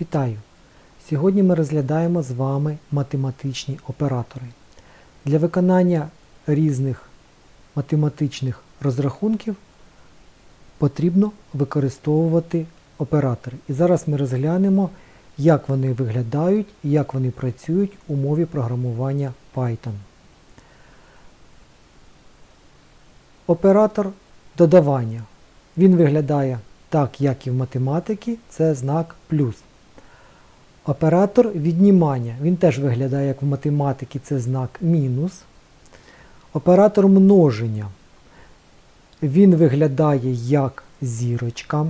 Вітаю! Сьогодні ми розглядаємо з вами математичні оператори. Для виконання різних математичних розрахунків потрібно використовувати оператори. І зараз ми розглянемо, як вони виглядають і як вони працюють у мові програмування Python. Оператор додавання. Він виглядає так, як і в математиці, це знак плюс. Оператор віднімання. Він теж виглядає, як в математиці, це знак мінус. Оператор множення. Він виглядає як зірочка.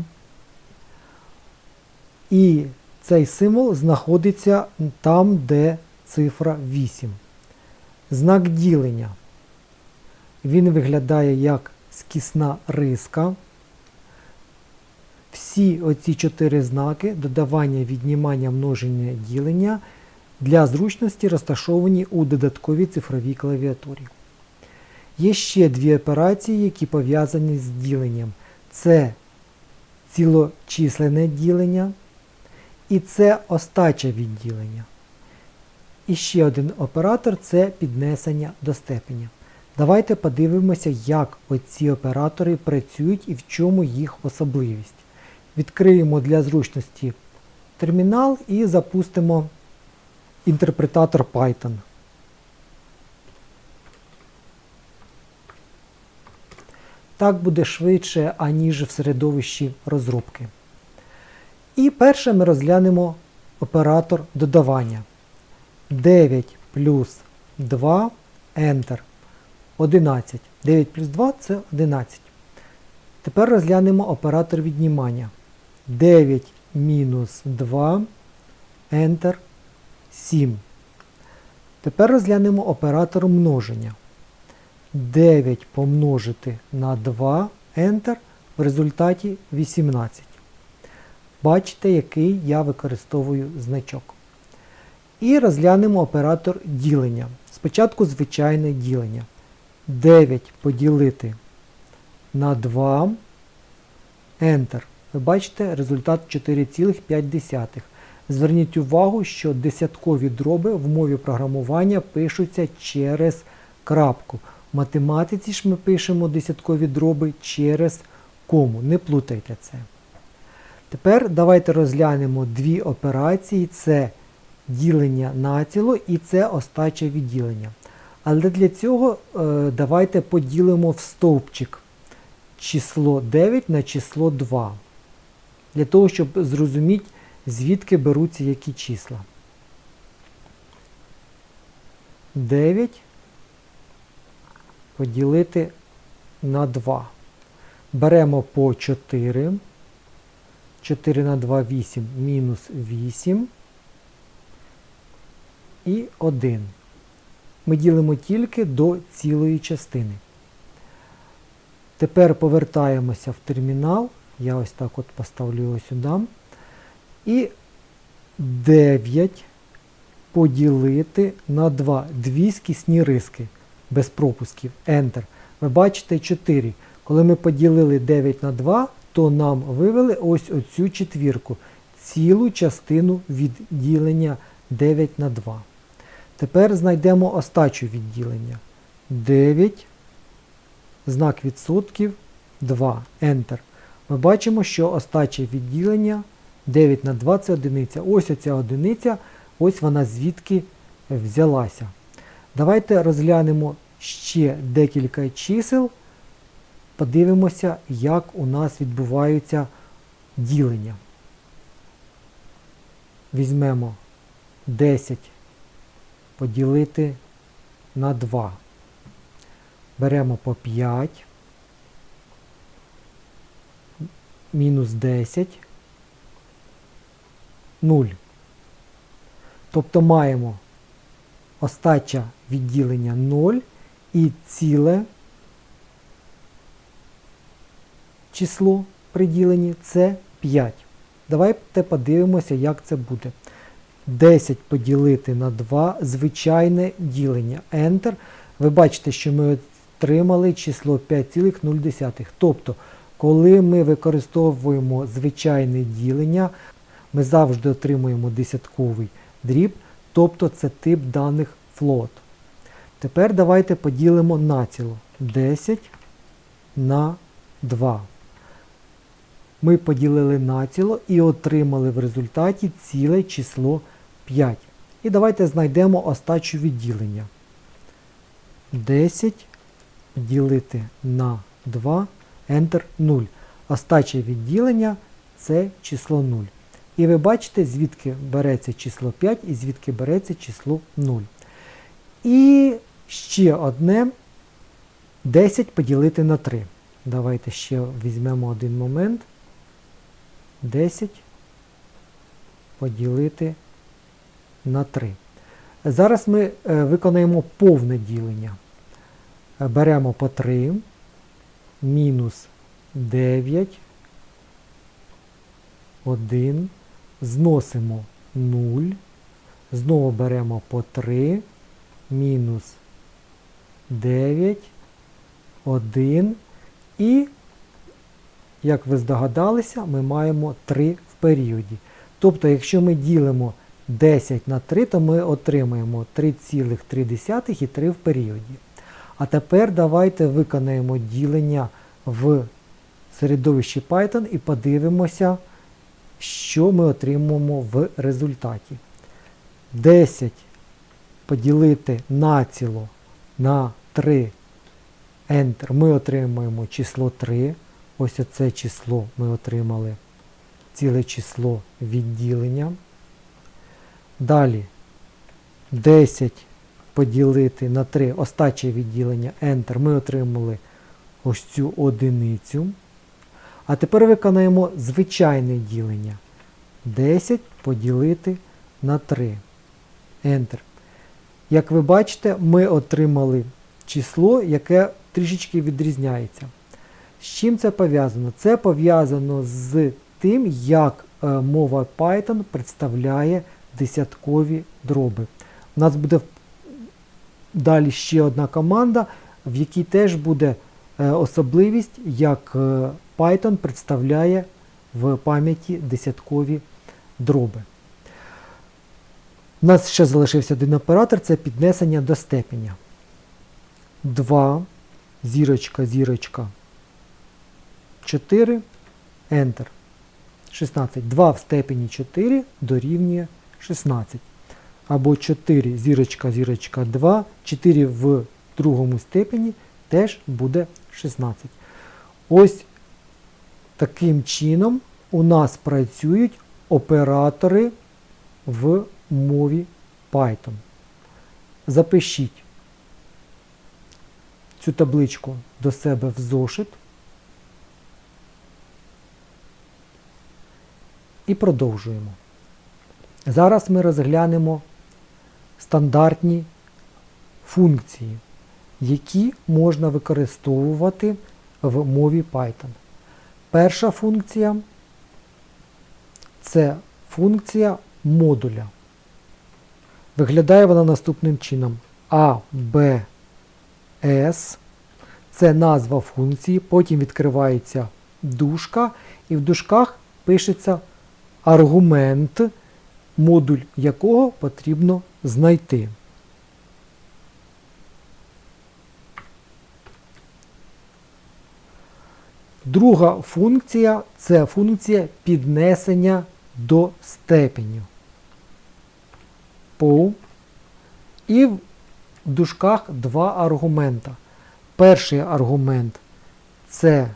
І цей символ знаходиться там, де цифра 8. Знак ділення. Він виглядає як скісна риска. Всі оці чотири знаки додавання, віднімання, множення, ділення для зручності розташовані у додатковій цифровій клавіатурі. Є ще дві операції, які пов'язані з діленням. Це цілочисленне ділення і це остача відділення. І ще один оператор це піднесення до степеня. Давайте подивимося, як оці оператори працюють і в чому їх особливість. Відкриємо для зручності термінал і запустимо інтерпретатор Python. Так буде швидше, аніж в середовищі розробки. І перше ми розглянемо оператор додавання. 9 плюс 2 Enter. 11. 9 плюс 2 це 11. Тепер розглянемо оператор віднімання. 9 мінус 2 Enter 7. Тепер розглянемо оператор множення. 9 помножити на 2 Enter в результаті 18. Бачите, який я використовую значок. І розглянемо оператор ділення. Спочатку звичайне ділення. 9 поділити на 2 Enter. Ви бачите результат 4,5. Зверніть увагу, що десяткові дроби в мові програмування пишуться через крапку. В математиці ж ми пишемо десяткові дроби через кому. Не плутайте це. Тепер давайте розглянемо дві операції: це ділення націло і це остача відділення. Але для цього е, давайте поділимо в стовпчик число 9 на число 2. Для того, щоб зрозуміти, звідки беруться які числа. 9 поділити на 2. Беремо по 4. 4 на 2 8 мінус 8 і 1. Ми ділимо тільки до цілої частини. Тепер повертаємося в термінал. Я ось так от поставлю його сюди. І 9 поділити на 2. Дві скісні риски без пропусків. Enter. Ви бачите 4. Коли ми поділили 9 на 2, то нам вивели ось оцю четвірку. Цілу частину відділення 9 на 2. Тепер знайдемо остачу відділення. 9, знак відсотків, 2, Enter. Ми бачимо, що остаче відділення 9 на 2 це одиниця. Ось оця одиниця, ось вона звідки взялася. Давайте розглянемо ще декілька чисел. Подивимося, як у нас відбуваються ділення. Візьмемо 10 поділити на 2. Беремо по 5. Мінус 10. 0. Тобто маємо остача відділення 0 і ціле число при діленні це 5. Давайте подивимося, як це буде. 10 поділити на 2 звичайне ділення. Enter. Ви бачите, що ми отримали число 5,0. Тобто, коли ми використовуємо звичайне ділення, Ми завжди отримуємо десятковий дріб, тобто це тип даних float. Тепер давайте поділимо націло 10 на 2. Ми поділили націло і отримали в результаті ціле число 5. І давайте знайдемо остачу відділення. 10 ділити на 2, Enter 0. Остаче відділення це число 0. І ви бачите, звідки береться число 5 і звідки береться число 0. І ще одне 10 поділити на 3. Давайте ще візьмемо один момент. 10 поділити на 3. Зараз ми е, виконаємо повне ділення. Е, Беремо по 3, мінус 9, 1, зносимо 0, знову беремо по 3, мінус 9, 1 і, як ви здогадалися, ми маємо 3 в періоді. Тобто, якщо ми ділимо 10 на 3, то ми отримаємо 3,3 і 3 в періоді. А тепер давайте виконаємо ділення в середовищі Python і подивимося, що ми отримаємо в результаті. 10 поділити націло на 3 Enter, ми отримаємо число 3. Ось оце число ми отримали ціле число відділення. Далі 10 поділити на 3 остаче відділення Enter, ми отримали ось цю одиницю. А тепер виконаємо звичайне ділення. 10 поділити на 3. Enter. Як ви бачите, ми отримали число, яке трішечки відрізняється. З чим це пов'язано? Це пов'язано з тим, як е, мова Python представляє десяткові дроби. У нас буде далі ще одна команда, в якій теж буде е, особливість, як е, Python представляє в пам'яті десяткові дроби. У нас ще залишився один оператор це піднесення до степеня. 2, зірочка, зірочка, 4, Enter. 16. 2 в степені 4 дорівнює 16. Або 4 зірочка, зірочка 2, 4 в другому степені теж буде 16. Ось таким чином у нас працюють оператори в мові Python. Запишіть цю табличку до себе в зошит. І продовжуємо. Зараз ми розглянемо стандартні функції, які можна використовувати в мові Python. Перша функція це функція модуля. Виглядає вона наступним чином. A, B, S це назва функції, потім відкривається дужка, і в дужках пишеться аргумент, модуль якого потрібно знайти. Друга функція це функція піднесення до степеню. По. І в дужках два аргумента. Перший аргумент це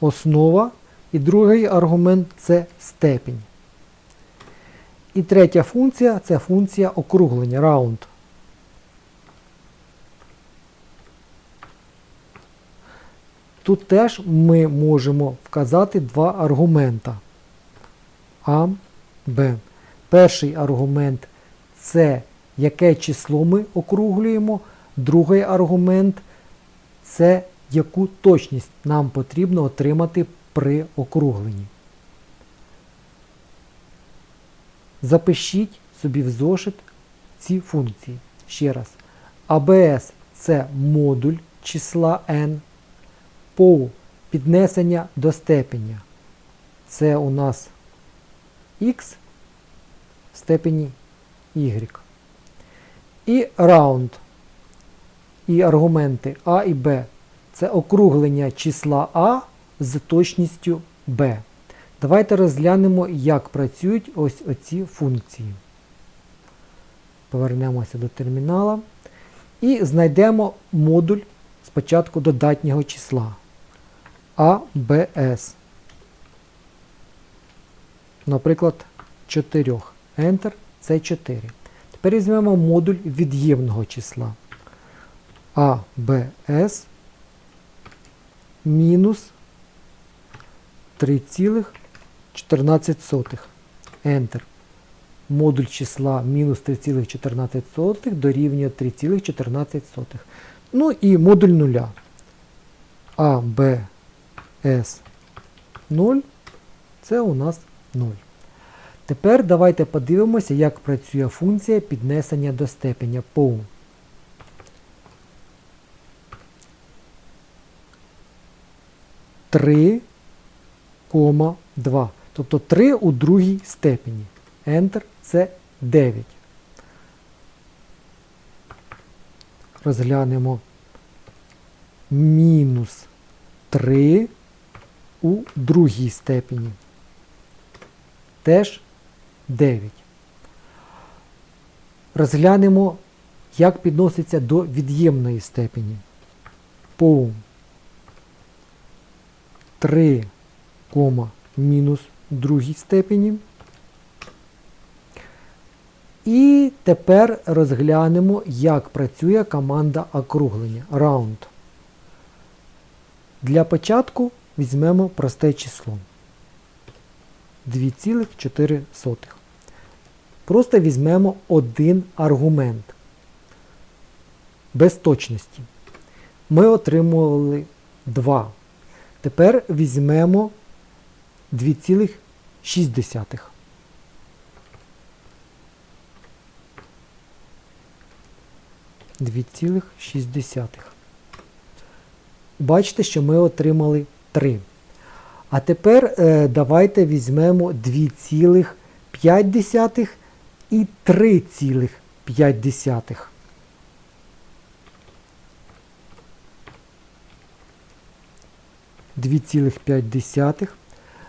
основа, і другий аргумент це степінь. І третя функція це функція округлення round. Тут теж ми можемо вказати два аргумента А, Б. Перший аргумент це яке число ми округлюємо. Другий аргумент це яку точність нам потрібно отримати при округленні. Запишіть собі в зошит ці функції. Ще раз. ABS це модуль числа n, POW піднесення до степеня. це у нас х в степені y. І round, і аргументи а і b це округлення числа а з точністю b. Давайте розглянемо, як працюють ось оці функції. Повернемося до термінала і знайдемо модуль спочатку додатнього числа ABS. Наприклад, 4. Enter це 4. Тепер візьмемо модуль від'ємного числа ABS мінус 3,14. Enter. Модуль числа мінус 3,14 дорівнює 3,14. Ну і модуль нуля. А, Б, С 0. Це у нас 0. Тепер давайте подивимося, як працює функція піднесення до степеня POW. Три, кома 2. Тобто 3 у другій степені. Enter це 9. Розглянемо мінус 3 у другій степені. Теж 9. Розглянемо, як підноситься до від'ємної степені. По 3, мінус другій степені. І тепер розглянемо, як працює команда округлення round. Для початку візьмемо просте число 2,4. Просто візьмемо один аргумент без точності. Ми отримували 2. Тепер візьмемо 2,6. 2,6. Бачите, що ми отримали 3. А тепер е, давайте візьмемо 2,5 і 3,5. Дві цілих п'ять десятих.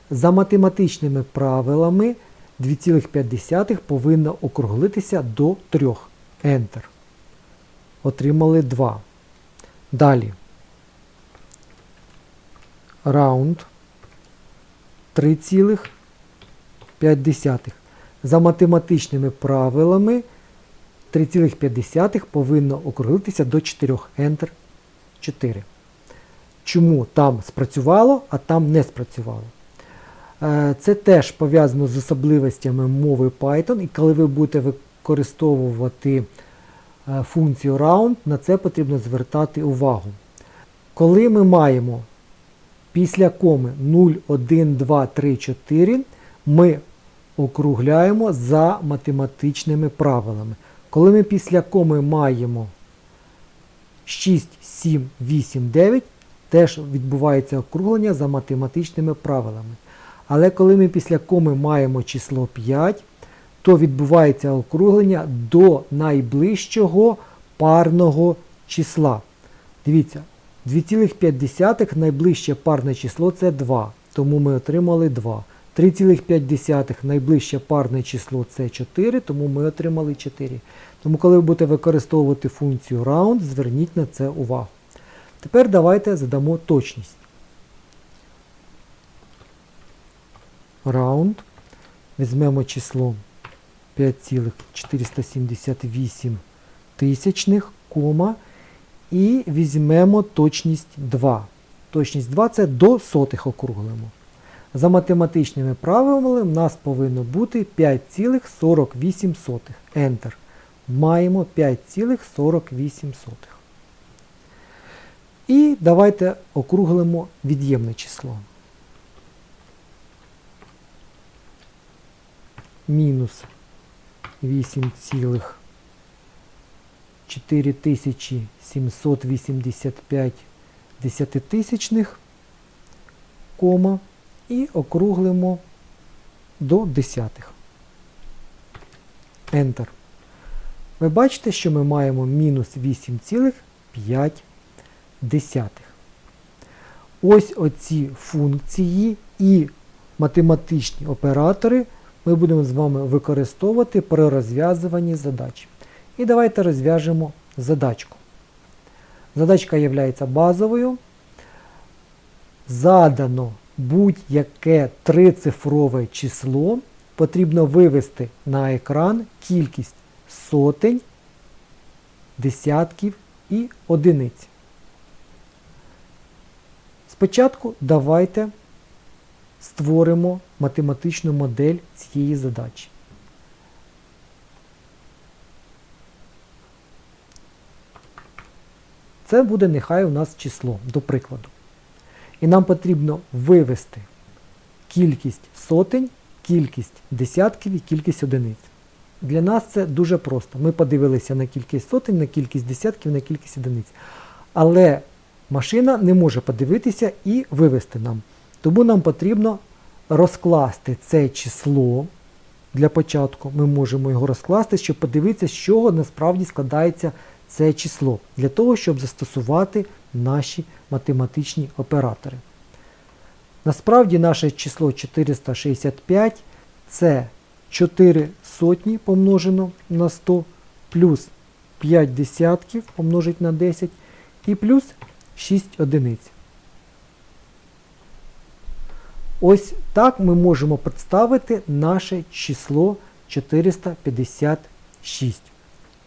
За математичними правилами 2,5 повинно округлитися до 3. Enter отримали 2. Далі. Раунд 3,5. За математичними правилами 3,5 повинно округлитися до 4. Enter 4. Чому там спрацювало, а там не спрацювало? Е, це теж пов'язано з особливостями мови Python, і коли ви будете використовувати Е, функцію round, на це потрібно звертати увагу. Коли ми маємо після коми 0, 1, 2, 3, 4, ми округляємо за математичними правилами. Коли ми після коми маємо 6, 7, 8, 9, теж відбувається округлення за математичними правилами. Але коли ми після коми маємо число 5, то відбувається округлення до найближчого парного числа. Дивіться, 2,5 найближче парне число це 2, тому ми отримали 2. 3,5 найближче парне число це 4, тому ми отримали 4. Тому, коли ви будете використовувати функцію round, зверніть на це увагу. Тепер давайте задамо точність. Round. Візьмемо число 5,478 тисячних, кома, і візьмемо точність 2. Точність 2 це до сотих округлимо. За математичними правилами у нас повинно бути 5,48. Enter. Маємо 5,48. І давайте округлимо від'ємне число. Мінус 8,4785 десятитисячних, кома. і округлимо до десятих. Enter. Ви бачите, що ми маємо мінус 8,5. Ось оці функції і математичні оператори ми будемо з вами використовувати при розв'язуванні задач. І давайте розв'яжемо задачку. Задачка є базовою. Задано будь-яке трицифрове число. Потрібно вивести на екран кількість сотень, десятків і одиниць. Спочатку давайте створимо математичну модель цієї задачі. Це буде нехай у нас число, до прикладу. І нам потрібно вивести кількість сотень, кількість десятків і кількість одиниць. Для нас це дуже просто. Ми подивилися на кількість сотень, на кількість десятків, на кількість одиниць. Але машина не може подивитися і вивести нам. Тому нам потрібно розкласти це число. Для початку ми можемо його розкласти, щоб подивитися, з чого насправді складається це число, для того, щоб застосувати наші математичні оператори. Насправді наше число 465 це 4 сотні помножено на 100, плюс 5 десятків помножить на 10 і плюс 6 одиниць. Ось так ми можемо представити наше число 456.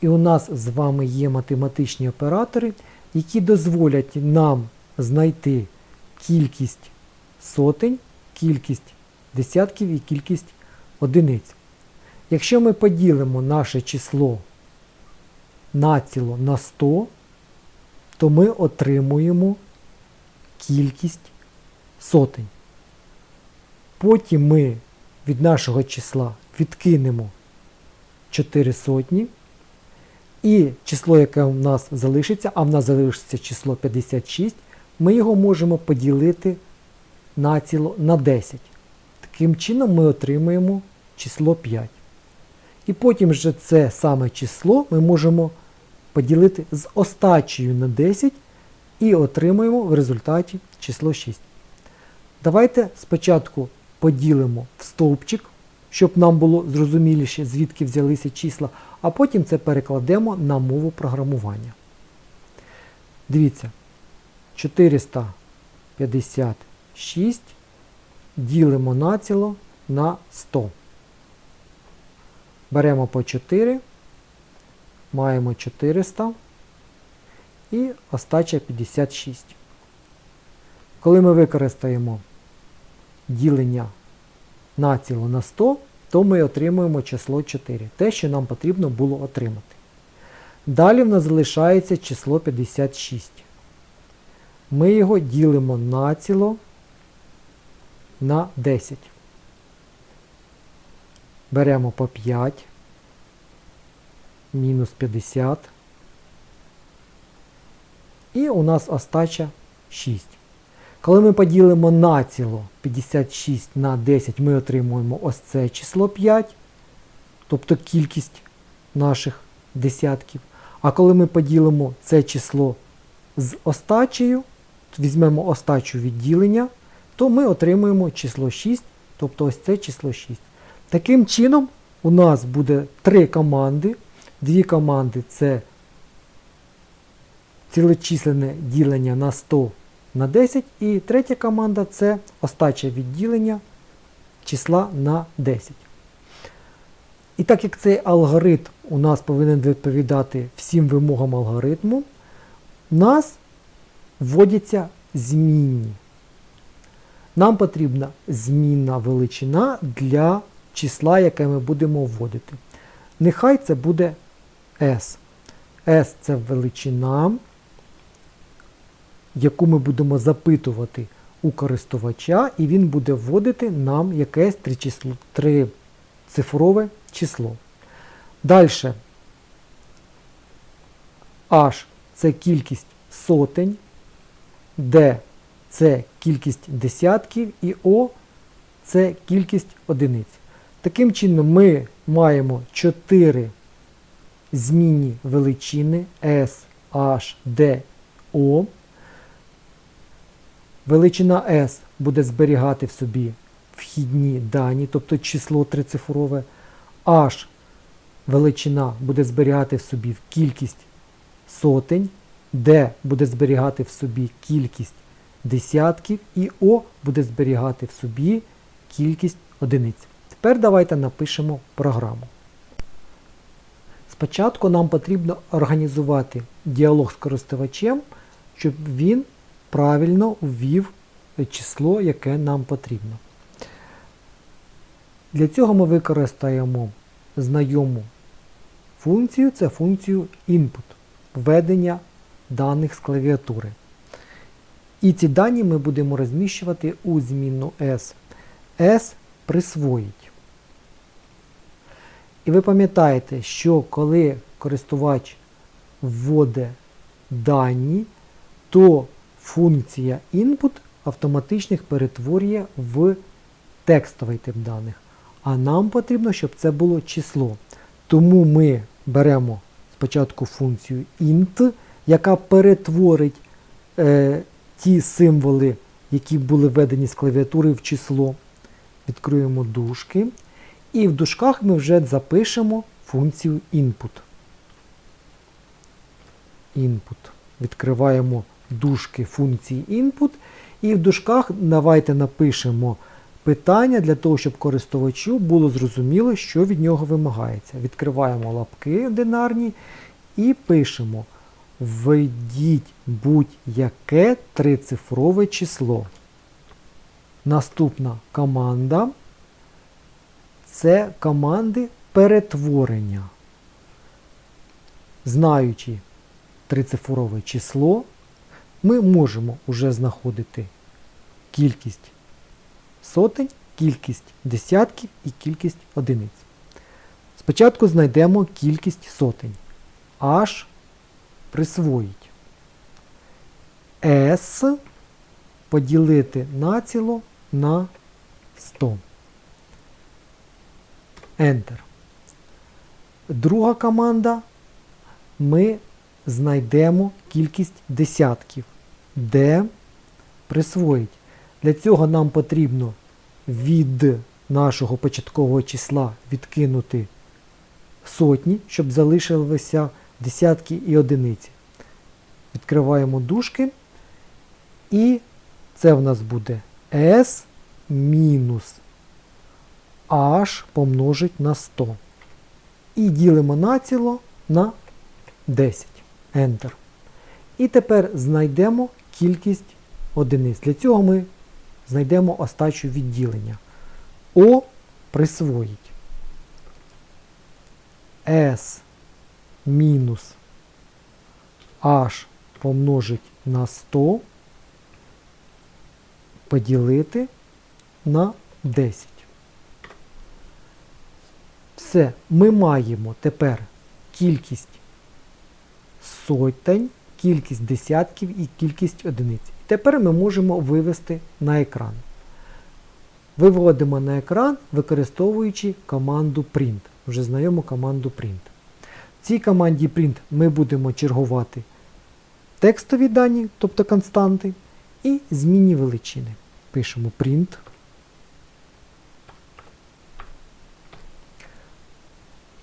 І у нас з вами є математичні оператори, які дозволять нам знайти кількість сотень, кількість десятків і кількість одиниць. Якщо ми поділимо наше число націло на 100, то ми отримуємо кількість сотень. Потім ми від нашого числа відкинемо 4 сотні. І число, яке у нас залишиться, а в нас залишиться число 56, ми його можемо поділити націло на 10. Таким чином ми отримуємо число 5. І потім вже це саме число ми можемо поділити з остачею на 10 і отримуємо в результаті число 6. Давайте спочатку поділимо в стовпчик, щоб нам було зрозуміліше, звідки взялися числа, а потім це перекладемо на мову програмування. Дивіться, 456 ділимо націло на 100. Беремо по 4, маємо 400 і остача 56. Коли ми використаємо ділення націло на 100, то ми отримуємо число 4, те, що нам потрібно було отримати. Далі в нас залишається число 56. Ми його ділимо націло на 10. Беремо по 5, мінус 50. І у нас остача 6. Коли ми поділимо націло 56 на 10, ми отримуємо ось це число 5, тобто кількість наших десятків. А коли ми поділимо це число з остачею, візьмемо остачу відділення, то ми отримуємо число 6, тобто ось це число 6. Таким чином, у нас буде три команди. Дві команди це цілечисленне ділення на 100 на 10. І третя команда це остаче відділення числа на 10. І так як цей алгоритм у нас повинен відповідати всім вимогам алгоритму, у нас вводяться змінні. Нам потрібна змінна величина для числа, яке ми будемо вводити. Нехай це буде S. S це величина, яку ми будемо запитувати у користувача, і він буде вводити нам якесь трицифрове число. Далі H це кількість сотень, D це кількість десятків, і O це кількість одиниць. Таким чином, ми маємо 4 змінні величини S, H, D, O. Величина S буде зберігати в собі вхідні дані, тобто число трицифрове. H величина буде зберігати в собі кількість сотень, D буде зберігати в собі кількість десятків, і O буде зберігати в собі кількість одиниць. Тепер давайте напишемо програму. Спочатку нам потрібно організувати діалог з користувачем, щоб він правильно ввів число, яке нам потрібно. Для цього ми використаємо знайому функцію, це функцію input, введення даних з клавіатури. І ці дані ми будемо розміщувати у змінну S. S присвоїть. І ви пам'ятаєте, що коли користувач вводить дані, то функція input автоматично їх перетворює в текстовий тип даних. А нам потрібно, щоб це було число. Тому ми беремо спочатку функцію int, яка перетворить е, ті символи, які були введені з клавіатури в число. Відкриємо дужки. І в дужках ми вже запишемо функцію input. Input. Відкриваємо дужки функції input. І в дужках давайте напишемо питання для того, щоб користувачу було зрозуміло, що від нього вимагається. Відкриваємо лапки одинарні і пишемо Введіть будь-яке трицифрове число. Наступна команда це команди перетворення. Знаючи трицифрове число, ми можемо вже знаходити кількість сотень, кількість десятків і кількість одиниць. Спочатку знайдемо кількість сотень. H присвоїть. S поділити націло на 100. Enter. Друга команда. Ми знайдемо кількість десятків, де присвоїть. Для цього нам потрібно від нашого початкового числа відкинути сотні, щоб залишилися десятки і одиниці. Відкриваємо дужки. І це в нас буде S мінус H помножить на 100. І ділимо націло на 10. Enter. І тепер знайдемо кількість одиниць. Для цього ми знайдемо остачу відділення. О присвоїть S мінус H помножить на 100 поділити на 10. Все, ми маємо тепер кількість сотень, кількість десятків і кількість одиниць. І тепер ми можемо вивести на екран. Виводимо на екран, використовуючи команду print, вже знайому команду print. В цій команді print ми будемо чергувати текстові дані, тобто константи, і змінні величини. Пишемо print.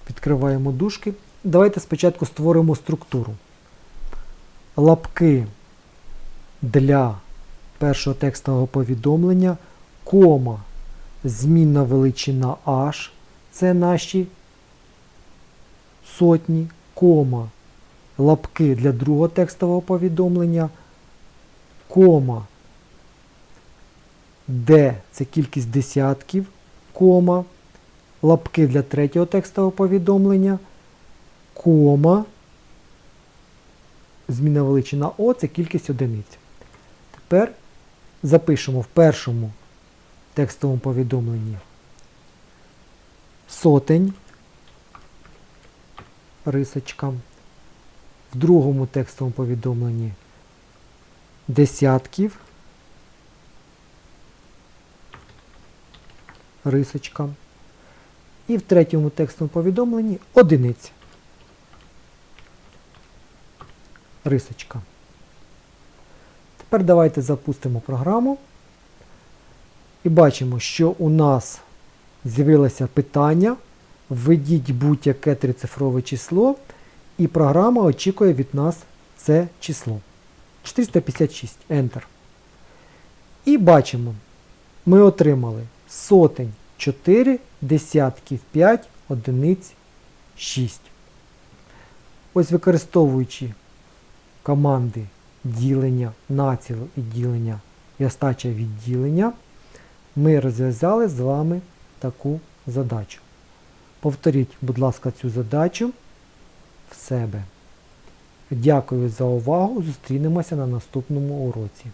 Відкриваємо дужки. Давайте спочатку створимо структуру. Лапки для першого текстового повідомлення, кома, змінна величина H, це наші сотні, кома, лапки для другого текстового повідомлення, кома, D це кількість десятків, кома, лапки для третього текстового повідомлення, кома, зміна величина О це кількість одиниць. Тепер запишемо в першому текстовому повідомленні сотень, рисочка, в другому текстовому повідомленні десятків, рисочка. І в третьому текстовому повідомленні одиниця. Рисочка. Тепер давайте запустимо програму. І бачимо, що у нас з'явилося питання. Введіть будь-яке трицифрове число, і програма очікує від нас це число. 456. Enter. І бачимо, ми отримали сотень 4, десятків 5, одиниць 6. Ось використовуючи команди ділення, націлу і ділення і остача відділення, ми розв'язали з вами таку задачу. Повторіть, будь ласка, цю задачу в себе. Дякую за увагу. Зустрінемося на наступному уроці.